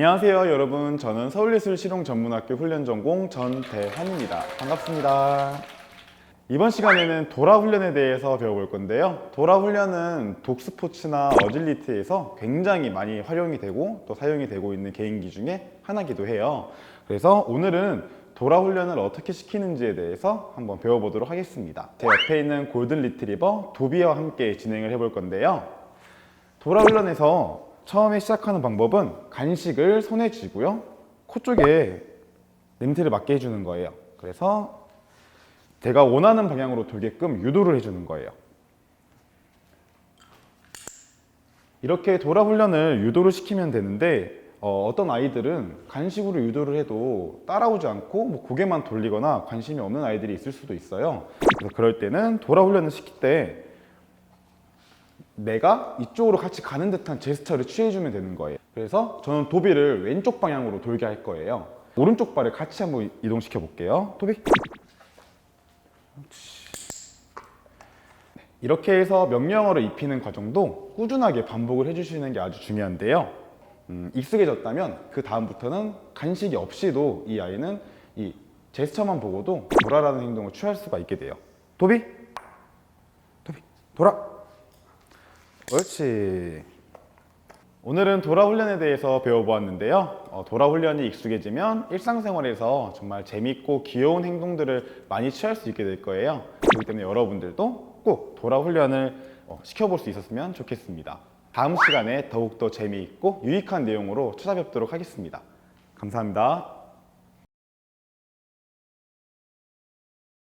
안녕하세요 여러분. 저는 서울예술실용전문학교 훈련전공 전대한입니다. 반갑습니다. 이번 시간에는 도라 훈련에 대해서 배워볼 건데요. 도라 훈련은 독스포츠나 어질리티에서 굉장히 많이 활용이 되고 또 사용이 되고 있는 개인기 중에 하나기도 해요. 그래서 오늘은 도라 훈련을 어떻게 시키는지에 대해서 한번 배워보도록 하겠습니다. 제 옆에 있는 골든 리트리버 도비와 함께 진행을 해볼 건데요. 도라 훈련에서 처음에 시작하는 방법은 간식을 손에 쥐고요. 코 쪽에 냄새를 맡게 해주는 거예요. 그래서 제가 원하는 방향으로 돌게끔 유도를 해주는 거예요. 이렇게 도라 훈련을 유도를 시키면 되는데 어, 떤 아이들은 간식으로 유도를 해도 따라오지 않고 뭐 고개만 돌리거나 관심이 없는 아이들이 있을 수도 있어요. 그래서 그럴 때는 도라 훈련을 시킬 때 내가 이쪽으로 같이 가는 듯한 제스처를 취해주면 되는 거예요. 그래서 저는 도비를 왼쪽 방향으로 돌게 할 거예요. 오른쪽 발을 같이 한번 이동시켜 볼게요. 도비. 네, 이렇게 해서 명령어를 입히는 과정도 꾸준하게 반복을 해주시는 게 아주 중요한데요. 음, 익숙해졌다면 그 다음부터는 간식이 없이도 이 아이는 이 제스처만 보고도 돌아라는 행동을 취할 수가 있게 돼요. 도비, 도비, 돌아. 옳지. 오늘은 도라 훈련에 대해서 배워보았는데요. 어, 도라 훈련이 익숙해지면 일상생활에서 정말 재밌고 귀여운 행동들을 많이 취할 수 있게 될 거예요. 그렇기 때문에 여러분들도 꼭 도라 훈련을 어, 시켜볼 수 있었으면 좋겠습니다. 다음 시간에 더욱더 재미있고 유익한 내용으로 찾아뵙도록 하겠습니다. 감사합니다.